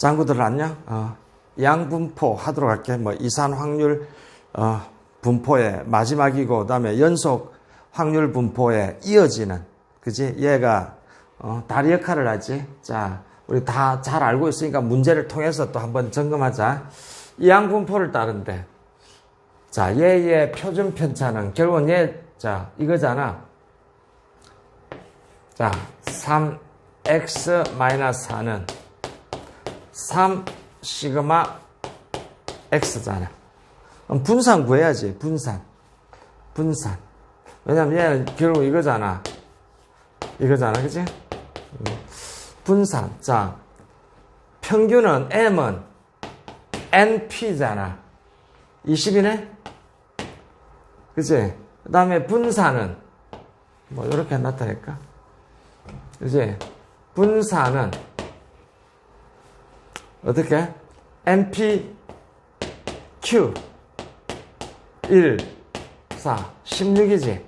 장구들 안녕? 어, 양분포 하도록 할게. 뭐 이산 확률 어, 분포의 마지막이고 그다음에 연속 확률 분포에 이어지는 그지? 얘가 어, 다리 역할을 하지. 자, 우리 다 잘 알고 있으니까 문제를 통해서 또 한번 점검하자. 이 양분포를 따른데 자, 얘의 표준 편차는 결국은 얘, 자, 이거잖아. 자, 3x-4는 3 시그마 x잖아. 그럼 분산 구해야지, 분산. 분산. 왜냐면 얘는 결국 이거잖아. 이거잖아, 그지? 분산. 자, 평균은 m은 np잖아. 20이네? 그지? 그 다음에 분산은, 뭐, 이렇게 나타낼까? 그지? 분산은, 어떻게? NP, Q, 1, 4, 16이지?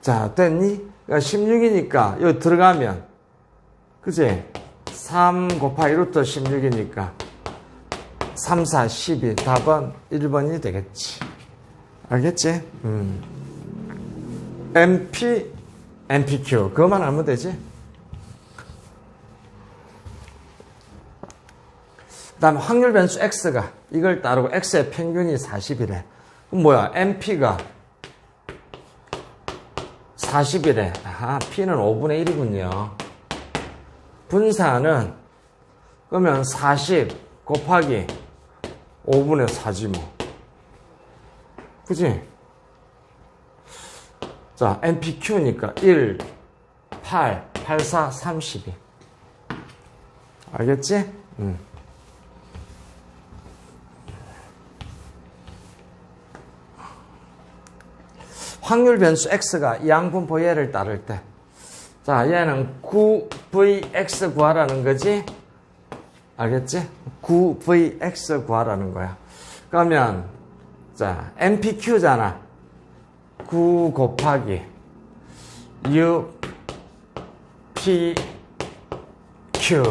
자, 됐니? 그러니까 16이니까, 여기 들어가면, 그지? 3 곱하기 루트 16이니까, 3, 4, 12. 답은 1번이 되겠지. 알겠지? 음. MP, MPQ. 그것만 알면 되지? 그 다음에 확률 변수 X가 이걸 따르고 X의 평균이 40이래. 그럼 뭐야? MP가 40이래. 아, P는 5분의 1이군요. 분산은 그러면 40 곱하기 5분의 4지 뭐. 그지? 자, NPQ니까 1, 8, 8, 4, 32. 알겠지? 응. 확률 변수 x가 양분포 얘를 따를 때, 자, 얘는 9vx 구하라는 거지? 알겠지? 9vx 구하라는 거야. 그러면, 자, npq잖아. 9 곱하기 u p q.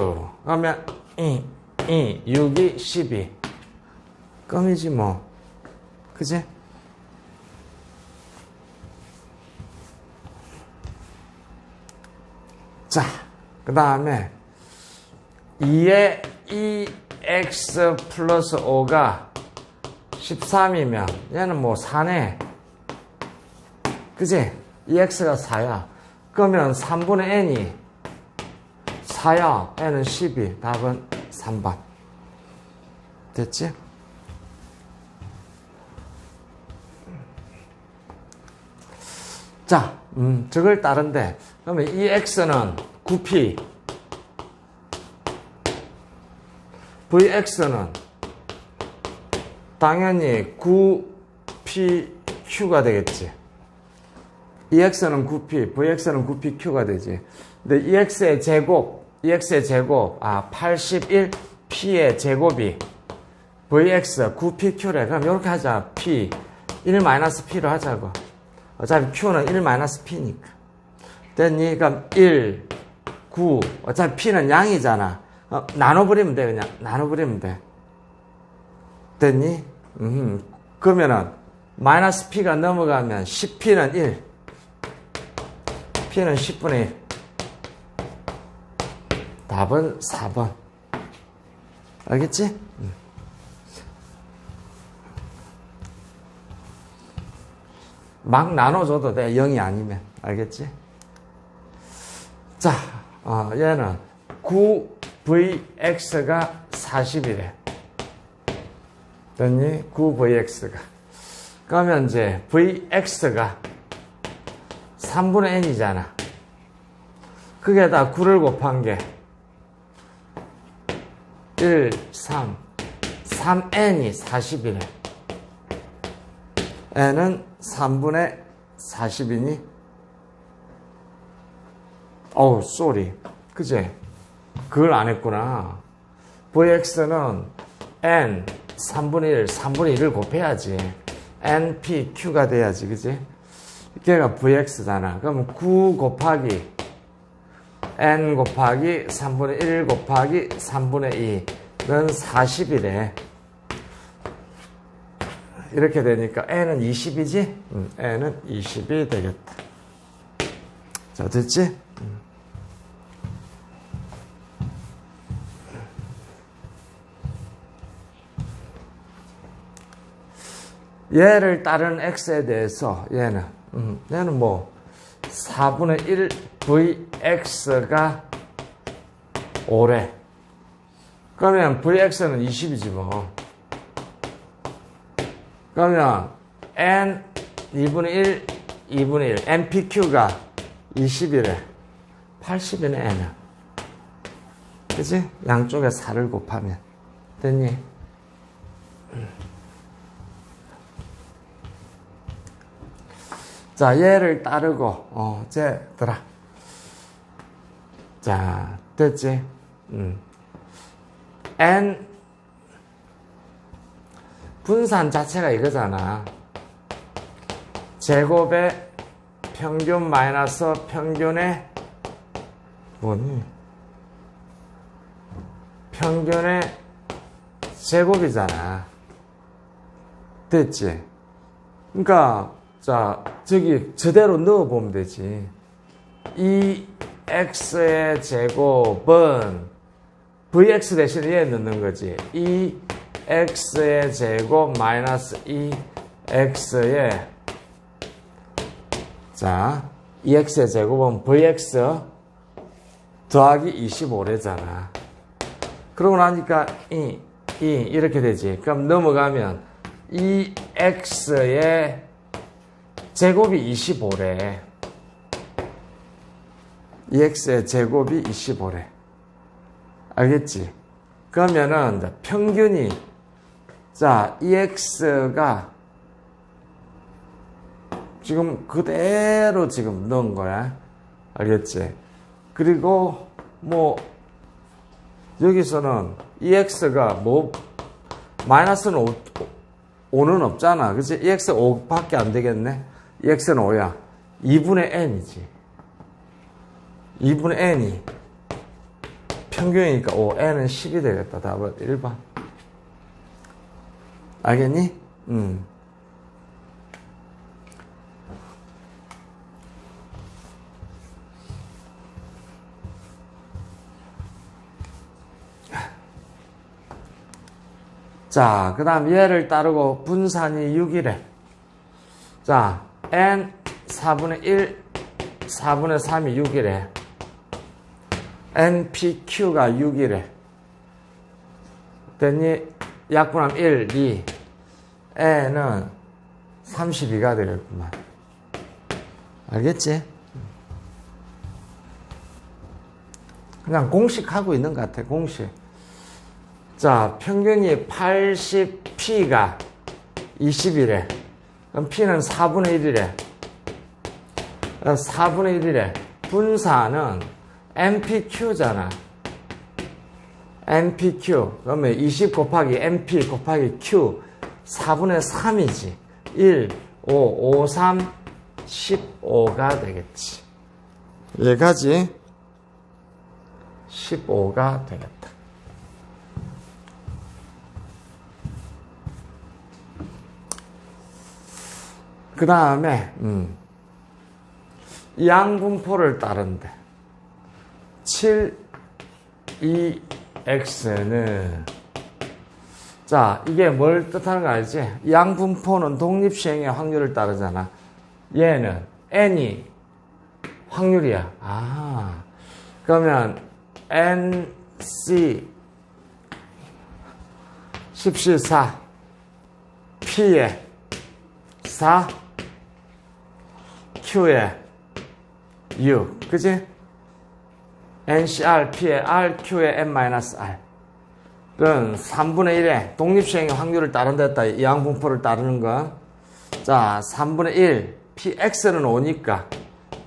그러면, 이, 이, 6이 12. 껌이지 뭐. 그지? 자, 그 다음에 2의 2x 플러스 5가 13이면 얘는 뭐 4네. 그지? 2x가 4야. 그러면 3분의 n이 4야. n은 12. 답은 3번. 됐지? 자, 음, 저걸 따른데, 그러면 이 x는 9p, vx는 당연히 9pq가 되겠지. 이 x는 9p, vx는 9pq가 되지. 근데 이 x의 제곱, 이 x의 제곱, 아, 81p의 제곱이 vx 9pq래. 그럼 이렇게 하자. p, 1-p로 하자고. 어차피 q는 1-p니까. 됐니? 그럼 1, 9. 어차피 p는 양이잖아. 어, 나눠버리면 돼, 그냥. 나눠버리면 돼. 됐니? 음, 그러면은, 마이너스 p가 넘어가면 10p는 1. p는 10분의 1. 답은 4번. 알겠지? 음. 막 나눠줘도 돼. 0이 아니면. 알겠지? 자, 어, 얘는 9vx가 40이래. 됐니? 9vx가. 그러면 이제 vx가 3분의 n이잖아. 그게 다 9를 곱한 게 1, 3, 3n이 40이래. n은 3분의 40이니? 어우, 쏘리. 그제? 그걸 안 했구나. vx는 n 3분의 1, 3분의 1을 곱해야지. npq가 돼야지, 그지? 걔가 vx잖아. 그럼 9 곱하기 n 곱하기 3분의 1 곱하기 3분의 2는 40이래. 이렇게 되니까 n은 20이지? 음, n은 20이 되겠다. 자, 됐지? 음. 얘를 따른 x에 대해서 얘는 음, 얘는 뭐 4분의 1 vx가 5래. 그러면 vx는 20이지 뭐. 그러면 n 2분의 1, 2분의 1, npq가 20이래. 80이네, n은. 그지? 양쪽에 4를 곱하면. 됐니? 자, 얘를 따르고, 어, 쟤들아. 자, 됐지? 음. n, 분산 자체가 이거잖아. 제곱의 평균 마이너스 평균의, 뭐니? 평균의 제곱이잖아. 됐지? 그러니까, 자, 저기 저대로 넣어보면 되지. 이 x의 제곱은 vx 대신에 얘 넣는 거지. 이 x의 제곱 마이너스 이 x의 자, 이 x의 제곱은 vx 더하기 25래잖아. 그러고 나니까 이, 이 이렇게 되지. 그럼 넘어가면 이 x의 제곱이 25래. EX의 제곱이 25래. 알겠지? 그러면은, 평균이, 자, EX가 지금 그대로 지금 넣은 거야. 알겠지? 그리고, 뭐, 여기서는 EX가 뭐, 마이너스는 5, 는 없잖아. 그치? EX 5밖에 안 되겠네? EX는 5야. 2분의 N이지. 2분의 N이 평균이니까 5, N은 10이 되겠다. 답은 1번. 알겠니? 음. 자, 그 다음 얘를 따르고 분산이 6이래. 자, n 4분의 1, 4분의 3이 6이래. npq가 6이래. 됐니? 약분하면 1, 2. n은 32가 되겠구만. 알겠지? 그냥 공식하고 있는 것 같아, 공식. 자, 평균이 80p가 20이래. 그럼 p는 4분의 1이래. 4분의 1이래. 분사는 npq잖아. Npq. 그러면 20 곱하기 np 곱하기 q 4분의 3이지. 1, 5, 5, 3, 15가 되겠지. 얘가지. 15가 되겠다. 그 다음에 음, 양분포를 따른대. 7, 2, x는 자 이게 뭘 뜻하는 거 알지? 양분포는 독립시행의 확률을 따르잖아. 얘는 n이 확률이야. 아 그러면 nc 14 p에 4 Q에 6. 그지? NCRP의 RQ의 N-R은 3분의 1의 독립시행의 확률을 따른다 이 양분포를 따르는 거. 자, 3분의 1, PX는 5니까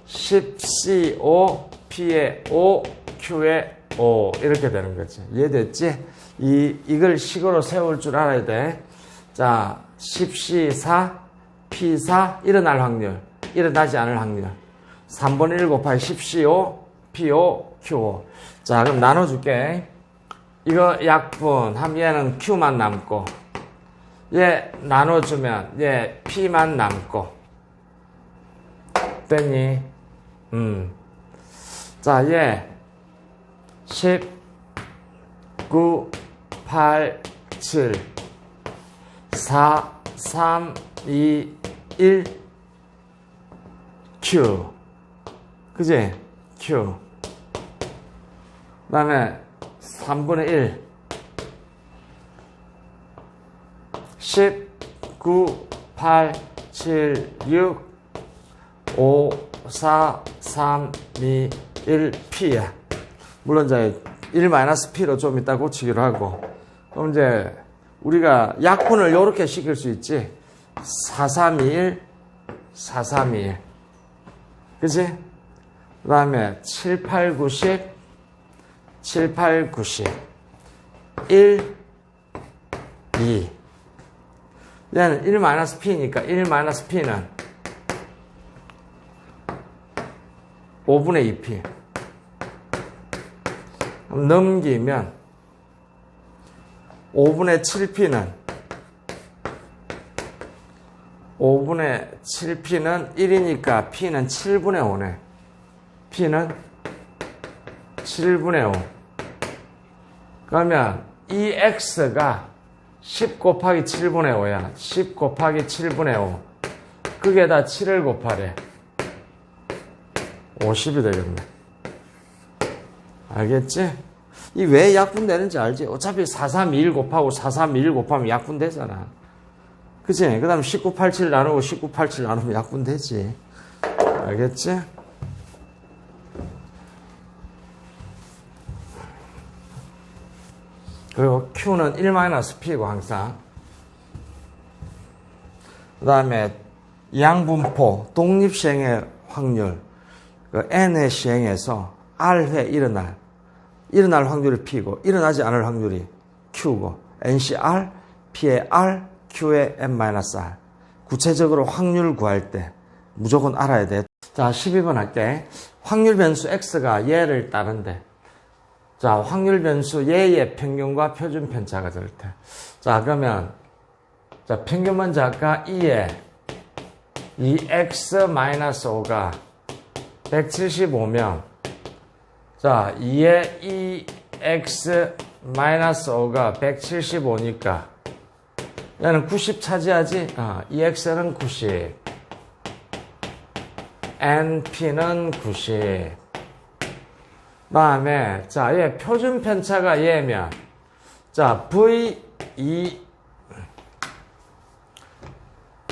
10CO P의 5, Q의 5 이렇게 되는 거지. 이해됐지? 이, 이걸 식으로 세울 줄 알아야 돼. 자, 10C4, P4 일어날 확률, 일어나지 않을 확률. 3분의 1 곱하기 10CO, P5, Q. 자, 그럼 나눠줄게. 이거 약분 함 얘는 Q만 남고 얘 나눠주면 얘 P만 남고 됐니? 음. 자, 얘 10, 9, 8, 7, 4, 3, 2, 1, Q. 그지? Q. 그 다음에 3분의 1. 10, 9, 8, 7, 6, 5, 4, 3, 2, 1, P야. 물론 이제 1 마이너스 P로 좀 이따 고치기로 하고. 그럼 이제 우리가 약분을 이렇게 시킬 수 있지. 4, 3, 2, 1, 4, 3, 2, 1. 그지? 그 다음에 7, 8, 9, 10, 7, 8, 9, 10. 1, 2. 얘는 1 마이너스 P니까 1 마이너스 P는 5분의 2P. 넘기면 5분의 7P는 5분의 7P는 1이니까 P는 7분의 5네. P는 7분의 5. 그러면 이 X가 10 곱하기 7분의 5야. 10 곱하기 7분의 5. 그게 다 7을 곱하래. 50이 되겠네. 알겠지? 이 왜 약분되는지 알지? 어차피 4321 곱하고 4321 곱하면 약분되잖아. 그치? 그 다음 1987 나누고 1987 나누면 약분되지. 알겠지? 그리고 Q는 1-P고 항상. 그 다음에 양분포, 독립시행의 확률, 그 N의 시행에서 R회 일어날, 일어날 확률이 P고, 일어나지 않을 확률이 Q고, NCR, P의 R, Q의 N-R. 구체적으로 확률 구할 때 무조건 알아야 돼. 자, 12번 할게. 확률 변수 X가 얘를 따른대. 자, 확률 변수 얘의 평균과 표준 편차가 될 때. 자, 그러면 자, 평균 먼저 할까? 2에 이 X-5가 175면 자, 2에 2X-5가 175니까 얘는 90 차지하지? 아, 2X는 90 NP는 90 다음에 자, 얘 표준 편차가 얘면 자, V 2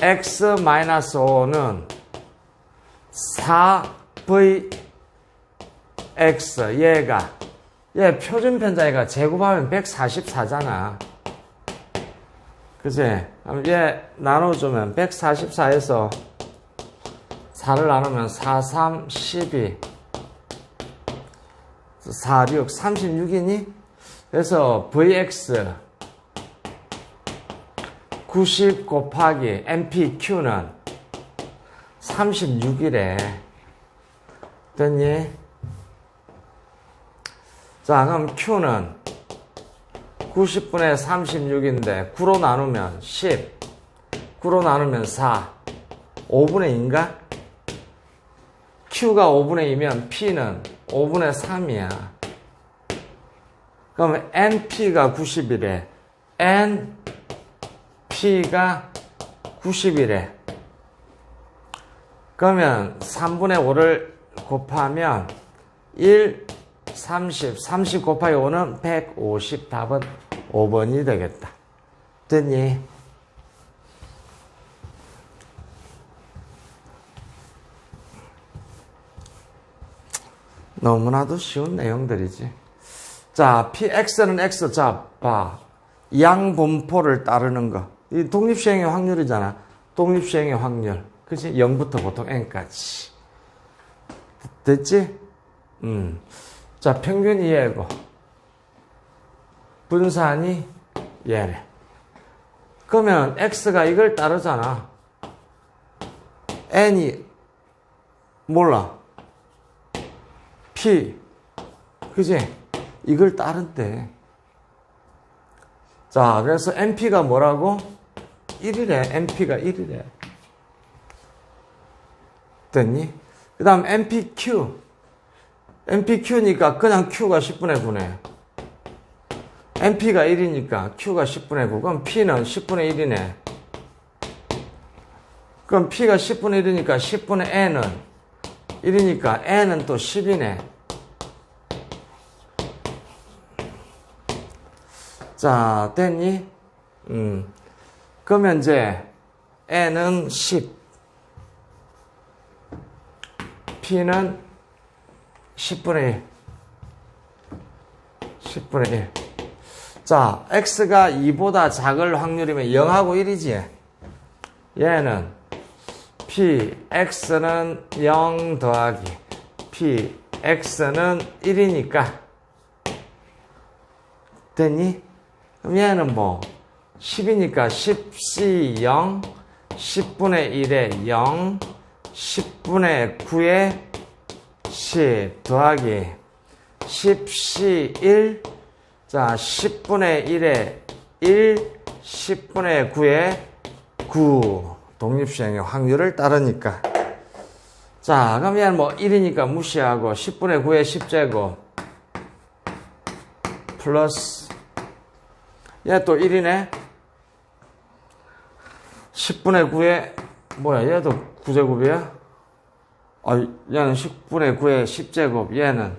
x-5는 4v x 얘가 얘 표준 편차가 제곱하면 144잖아. 그지? 얘 나눠주면 144에서 4를 나누면 4, 3, 12 4, 6, 36이니? 그래서 Vx 90 곱하기 MPQ는 36이래. 됐니? 자, 그럼 Q는 90분의 36인데 9로 나누면 10, 9로 나누면 4, 5분의 2인가? Q가 5분의 2면 P는 5분의 3이야. 그러면 NP가 90이래. NP가 90이래. 그러면 3분의 5를 곱하면 1, 30, 30 곱하기 5는 150 답은 5번이 되겠다. 됐니? 너무나도 쉬운 내용들이지. 자, PX는 X, 자, 봐. 양분포를 따르는 거. 이 독립시행의 확률이잖아. 독립시행의 확률. 그치? 0부터 보통 N까지. 됐지? 음. 자, 평균이 얘고. 분산이 얘래. 그러면 X가 이걸 따르잖아. N이 몰라. P, 그지? 이걸 따른대. 자, 그래서 MP가 뭐라고? 1이래. MP가 1이래. 됐니? 그 다음 MPQ. MPQ니까 그냥 Q가 10분의 9네. MP가 1이니까 Q가 10분의 9. 그럼 P는 10분의 1이네. 그럼 P가 10분의 1이니까 10분의 N은 1이니까 N은 또 10이네. 자, 됐니? 음. 그러면 이제 N은 10. P는 10분의 1. 10분의 1. 자, X가 2보다 작을 확률이면 0하고 1이지. 얘는 P, X는 0 더하기 P, X는 1이니까. 됐니? 그럼 얘는 뭐 10이니까 10C 0, 10분의 1에 0, 10분의 9에 10 더하기 10C 1, 자 10분의 1에 1, 10분의 9에 9 독립수행의 확률을 따르니까. 자 얘는 뭐 1이니까 무시하고 10분의 9에 10제곱 플러스 얘 또 1이네. 10분의 9에 뭐야 얘도 9제곱이야? 아 얘는 10분의 9에 10제곱 얘는.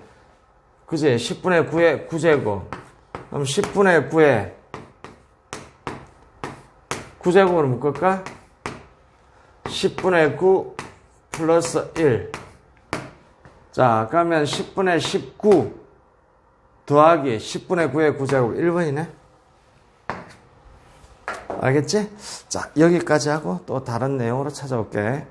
그지? 10분의 9에 9제곱. 그럼 10분의 9에 9제곱으로 묶을까? 10분의 9 플러스 1 자, 그러면 10분의 19 더하기 10분의 9의 9제곱 1번이네. 알겠지? 자, 여기까지 하고 또 다른 내용으로 찾아올게.